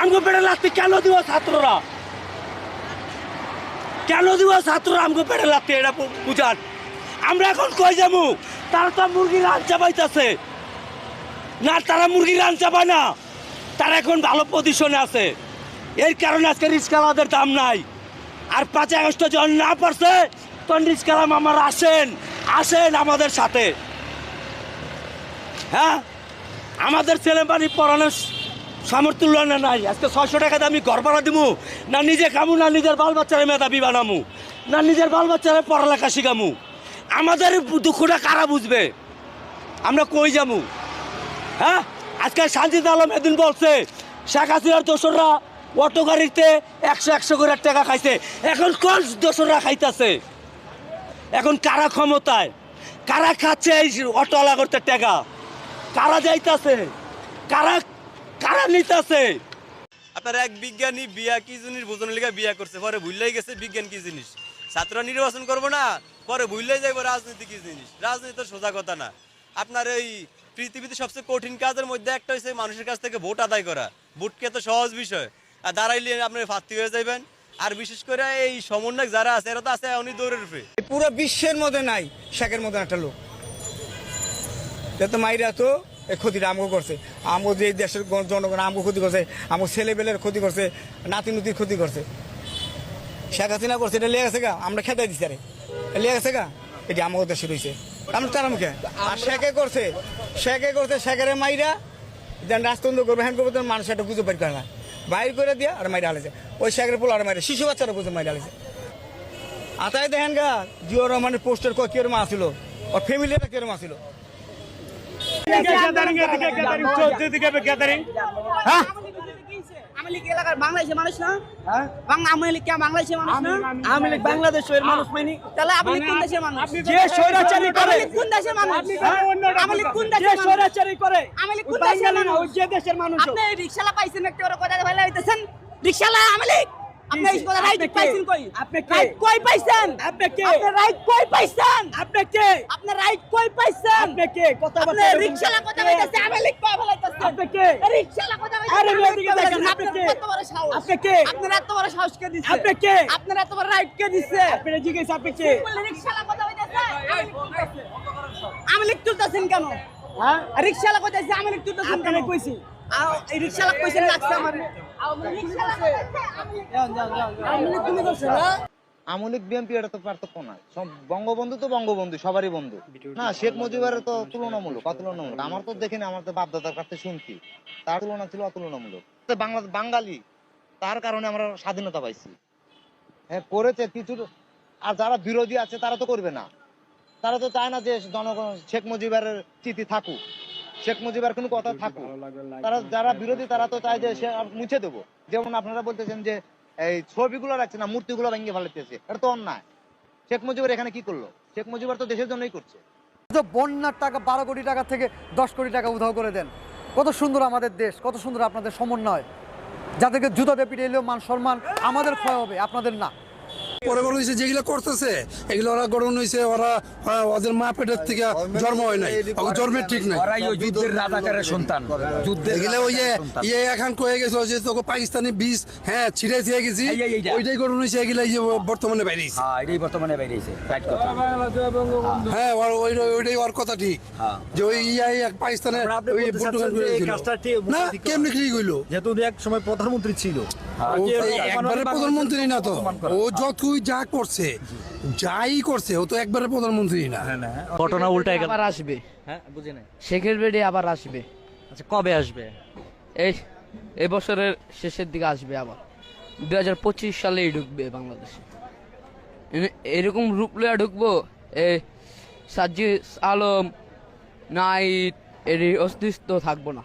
আমগো পেটে লাত্তি, কেন দিব ছাত্ররা? কেন দিব ছাত্ররা আমগো পেটে লাত্তি এটা বুঝান? আমরা এখন কই যাব? তারা তো মুরগি রান চাপাইতেছে। না, তারা মুরগি রান চাপায় না। তারা এখন ভালো পজিশনে আছে। এর কারণে আজকে রিক্সাওয়ালাদের দাম নাই। আর পাঁচ আগস্ট যখন না পারছে তখন রিক্সাওয়ালা মামারা আসেন আসেন আমাদের সাথে। হ্যাঁ? আমাদের ছেলে বাড়ি পড়ানোর সামর্থ্য না নাই? আজকে ছয়শো টাকা দিয়ে আমি ঘর ভাড়া দিব না নিজে খামু, না নিজের বাল বাচ্চারা মেধাবী বানামু। না নিজের বাল বাচ্চারা পড়ালেখা শিখামু। আমাদের দুঃখটা কারা বুঝবে? আমরা কই যামু? হ্যাঁ? আজকে শান্তিতে আলম এদিন বলছে, শেখ হাসিনার দোসররা অটো গাড়িতে একশো একশো করে টাকা খাইছে। এখন কোন দোসররা খাইতেছে? এখন কারা ক্ষমতায়? কারা খাচ্ছে এই অটোওয়ালা করতে টাকা? কারা যাইতাছে? কারা নিতাছে। আপনার এক বিজ্ঞানী বিয়া কি জিনিস বোঝানোর লিগে বিয়া করছে? পরে ভুললেই গেছে বিজ্ঞান কি জিনিস? ছাত্ররা নির্বাচন করব না পরে ভুললেই যাইবো রাজনীতি কি জিনিস? রাজনীতি তো সোজা কথা না। আপনার এই পৃথিবীতে সবচেয়ে কঠিন কাজের মধ্যে একটা হচ্ছে মানুষের কাছ থেকে ভোট আদায় করা। ভোটকে তো সহজ বিষয়। আর দাঁড়াইলে আপনি ফাত্তি হয়ে যাইবেন। আর বিশেষ করে এই সমন্বয়ক যারা আছে এরা তো আছে উনি দৌড়ের উপরে পুরো বিশ্বের মধ্যে নাই শেখের মধ্যে একটা লোক। যত মাইরা তো ক্ষতিটা আমগো করছে। আমগো যে দেশের জন- জনগণ আমগো ক্ষতি করছে আমগো ছেলেবেলের ক্ষতি করছে নাতি নতির ক্ষতি করছে। শেখ হাসিনা করছে, এটা লেগে গেছে গা, আমরা খেতে দিছি আরে। লেগে গেছে গা, এটি আমগো দেশে রয়েছে। আমরা তার মুখে। আর শেখে করছে শেখে করছে, শেখের মাইরা, যেন রাজতন্ত্র করবে হ্যান করবে তখন মানুষ একটা বুঝে পারি করে না। বাইর করে দিয়া আর মাইরা হালেছে ওই শেখের পোলা আর মাইরা, শিশু বাচ্চারা বুঝে মাইরা হালেছে আতাই দেখেন গা জিও রহমানের পোস্টার কিরম আসিল, ওর ফ্যামিলিটা কিরম আসিল। আমি লীগ এলাকার বাংলাদেশের মানুষ না বাংলা আমি লীগ কে বাংলাদেশের মানুষ না আমি বাংলাদেশের মানুষ মাইনি তাহলে আপনি কোন দেশের মানুষ যে স্বৈরাচারী করে কোন দেশের মানুষ আমি লীগ কোন দেশের মানুষ স্বৈরাচারী করে আমি লীগ কোন দেশের মানুষ যে দেশের মানুষ আপনি রিকশালা পাইছেন একটা ওরা কথা ভালো হইতেছেন রিকশালা আমি লীগ আপনি এই কথা রাইট পাইছেন কই আপনি কই পাইছেন আপনি কে? আপনি রাইট কই পাইছেন আপনি রাইট কই পাইছেন আপনি কে? কথা আপনি বলতে রিকশালা কথা বলতেছে আমি লীগ কই ভালাইতেছেন আপনি কে? রিকশালা কথা বলতেছে আরে মেয়ে দিকে দেখেন, আপনি কে? এত বড় সাহস। আপনি কে? আপনার এত বড় সাহস কে দিছে? আপনি কে? আপনার এত বড় রাইট কে দিছে? আপনি জিজ্ঞেস আপনি কে? রিকশালা কথা বলতেছে আমি তুলতেছে। তুলতেছেন কেন? হ্যাঁ? রিকশালা কথা বলতেছে আমি লীগ তুলতেছেন কেন? কইছি। কইছেন লাগছে আমার। রিকশালা কইছে। আমি আমি তুমি করছ না আমলিক বিএনপি এটা তো পার্থক্য না সব বঙ্গবন্ধু তো বঙ্গবন্ধু সবারই বন্ধু। না শেখ মুজিবের তো তুলনামূলক অতুলনামূলক। আমার তো দেখিনি আমার তো বাপদাদার কাছে শুনছি। তার তুলনা ছিল অতুলনামূলক। বাংলা বাঙালি তার কারণে আমরা স্বাধীনতা পাইছি। হ্যাঁ করেছে কিছু আর যারা বিরোধী আছে তারা তো করবে না। তারা তো চায় না যে জনগণ শেখ মুজিবের চিঠি থাকুক। শেখ মুজিবের কোনো কথা থাকুক। তারা যারা বিরোধী তারা তো চায় যে সে মুছে দেবো। যেমন আপনারা বলতেছেন যে এই ছবিগুলো রাখছে না, মূর্তিগুলো ভেঙে ফেলাতেছে এটা তো অন্যায়। শেখ মুজিবুর এখানে কি করল? শেখ মুজিবুর তো দেশের জন্যই করছে। বন্যার টাকা বারো কোটি টাকা থেকে দশ কোটি টাকা উধাও করে দেন। কত সুন্দর আমাদের দেশ, কত সুন্দর আপনাদের সমন্বয়। যাদেরকে জুতাতে পিটে এলেও মান সম্মান আমাদের ক্ষয় হবে, আপনাদের না। পরে বড় হয়েছে যেগুলো করতেছে এগুলো ওরা গড়ন হয়েছে ওরা ওদের মা পেটের থেকে জন্ম হয় নাই। জন্মের ঠিক নাই। যুদ্ধের রাজাকারের সন্তান। এগুলো ওই ইয়ে এখন কয়ে গেছে যে তোকে পাকিস্তানি বীজ হ্যাঁ ছিঁড়ে দিয়ে গেছি। ওইটাই গড়ন হয়েছে এগুলো যে বর্তমানে বাইরেছে। হ্যাঁ এটাই বর্তমানে কথা হ্যাঁ ওর- ওই ওইটাই ওর কথা ঠিক। হ্যাঁ। যে ওই ইয়া ইয়া পাকিস্তানে ওই পর্তুগাল না কেমনি ঠিক হইল? যেহেতু এক সময় প্রধানমন্ত্রী ছিল। ও একবারে প্রধানমন্ত্রী না তো। ও যতই যা করছে যাই করছে ও তো একবারে প্রধানমন্ত্রী না। ঘটনা উল্টায় গেল। আবার আসবে। হ্যাঁ বুঝি নাই। শেখের বেডে আবার আসবে। আচ্ছা কবে আসবে? এই এই বছরের শেষের দিকে আসবে আবার। দুই হাজার পঁচিশ সালেই ঢুকবে বাংলাদেশে। এরকম রূপ লইয়া ঢুকবো এই সাজ্জি আলম নাইট এর অস্তিত্ব থাকব না।